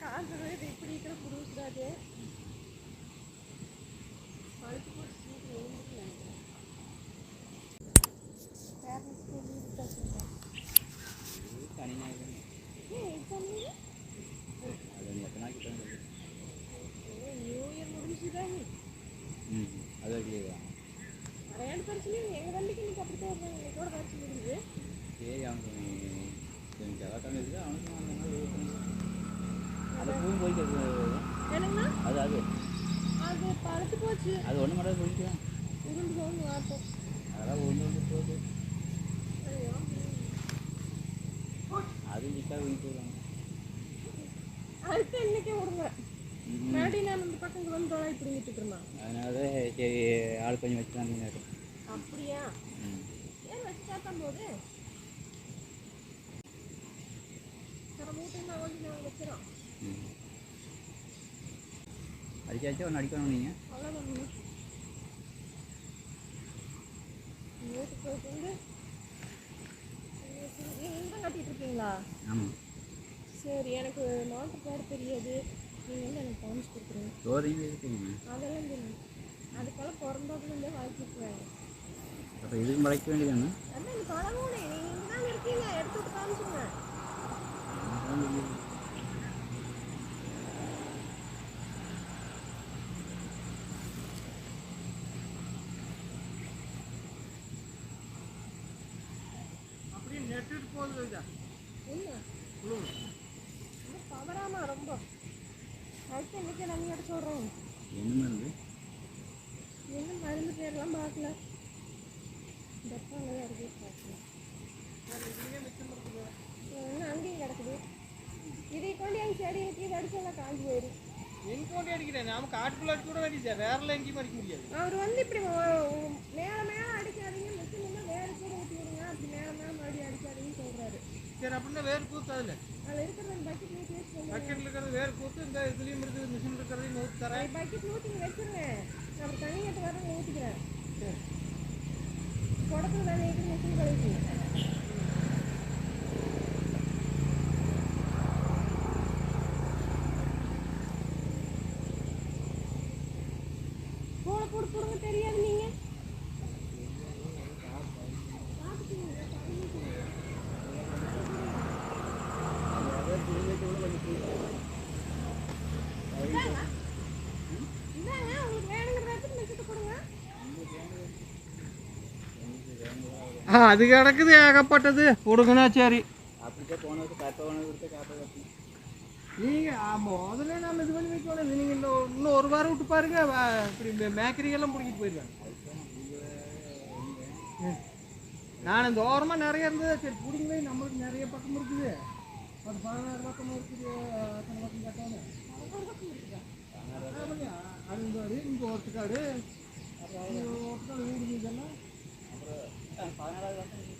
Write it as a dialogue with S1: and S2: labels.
S1: காஞ்சது இது இப்படி இருக்கிற புதுசுடாது பழுத்து போட்டு சீக்கிரம் எழுந்துட்டு நினைக்கிறேன். பேரண்ட்ஸ்க்கு எக்ஸாம்
S2: அது
S1: நியூ இயர் முடிஞ்சுதான்
S2: அது லீவா
S1: நிறையாண்டு பரிசுலையும் எங்கள் தம்பிக்கு இன்னைக்கு அப்படி தான் இன்னைக்கோட பரிசு முடியுது
S2: சரி அவனுக்கு எனக்கு எல்லாம் அவனுக்கு அந்த மாதிரி இது பண்ணி. அது பூவும் போய்க்கிறது
S1: என்னங்கண்ணா?
S2: அது அது.
S1: அது பழுத்து போச்சு.
S2: அது ஒன்று மட்டும் போய்க்கலாம்
S1: உருண்டு போகணும் வார்த்தோம்
S2: அதெல்லாம் ஒன்று ஒன்று போகுது. அது நிற்கா வீட்டு போயிடுவாங்க.
S1: அடுத்து இன்னைக்கே விடுங்க. முன்னாடி நான் இந்த பக்கம் வந்து தொலை பிடிங்கிட்டு இருக்கிறேன்
S2: அதனால தான் சரி ஆள் கொஞ்சம் வச்சுட்டாங்க
S1: அப்படியா?
S2: ம்.
S1: ஏன் வச்சு காட்டும் போது மூட்டை நான் வந்து நாங்கள்
S2: ம் அடிச்சாச்சும் ஒன்று அடிக்கணும் நீங்கள்
S1: இருக்கீங்களா
S2: ஆமாம்
S1: சரி எனக்கு நாட்டு பேர் தெரியாது. நீங்கள் வந்து எனக்கு காமிச்சு கொடுக்குறீங்க
S2: சோதையும் இருக்குங்க
S1: அதெல்லாம் தெரியும் அதுக்கெல்லாம் பிறந்ததுலேருந்தே வாழ்த்துக்குவேன்
S2: அப்போ இதுக்கு மறைக்க வேண்டியதானே
S1: அதான் இந்த பழமூனே நீங்கள் தான் இருக்கீங்க. எடுத்து விட்டு காமிச்சுங்க ரொம்ப பவராமா ரொம்ப. அடுத்து இன்னைக்கு தண்ணி எடுத்து விட்றோம்
S2: என்ன மருந்து
S1: என்ன மருந்து பேர்லாம் பார்க்கல. டப்பா அங்கே தான் இருக்கு. என்ன அங்கேயும் கிடக்குது? இதை கொண்டு எங்கள் செடி கீழே அடிச்செல்லாம் காஞ்சி போயிடும்.
S3: எங்க கொண்டு அடிக்கிறேன். நாம காட்டுக்குள்ள அடிக்க கூட வேண்டியது வேறல எங்கேயும் அடிக்க முடியாது.
S1: அவர் வந்து இப்படி மேலே மேலே அடிக்காதீங்க. மிஷின் இருந்தால் வேறு கூட ஊற்றி விடுங்க அப்படி மேலே மேலே மறுபடியும் அடிக்காதீங்கன்னு சொல்கிறாரு
S3: சரி அப்படின்னா வேறு கூத்து அதில்
S1: அதில் இருக்கிற அந்த பக்கெட் ஊற்றி வச்சு சொல்லுங்க
S3: பக்கெட்டில் இருக்கிறது வேறு கூத்து இந்த இதுலேயும் இருக்குது மிஷின் இருக்கிறதையும் நூற்றி தரேன்
S1: பக்கெட் ஊற்றி வச்சிருங்க நான் அப்புறம் தண்ணி கட்டு வரேன் ஊற்றிக்கிறேன் குடத்துல தண்ணி வைக்கிற மிஷின் கழுவி போட போட போடுங்க தெரியாது நீங்க இந்தாங்க
S3: அது கிடக்குது ஏகப்பட்டது. கொடுங்கண்ணா சரி.
S2: அப்படித்தான்
S3: நீங்கள் முதல்ல நம்ம இது பண்ணி வைக்கணும். நீங்கள் இன்னும் இன்னும் ஒரு வாரம் விட்டு பாருங்க. இப்படி மேக்கரிகெல்லாம் பிடிக்கிட்டு போயிடுவேன் நான் இந்த ஓரமாக நிறைய இருந்தது? சரி பிடிங்க நம்மளுக்கு நிறைய பக்கம் இருக்குது. ஒரு பதினாறு பக்கம் இருக்குது அத்தனை பக்கம் கட்டணும் அது இந்த ஒரு இங்கே ஒருத்துக்காடு ஒருத்துக்காடு வீடு
S2: அப்புறம் பதினாறாவது வருஷம்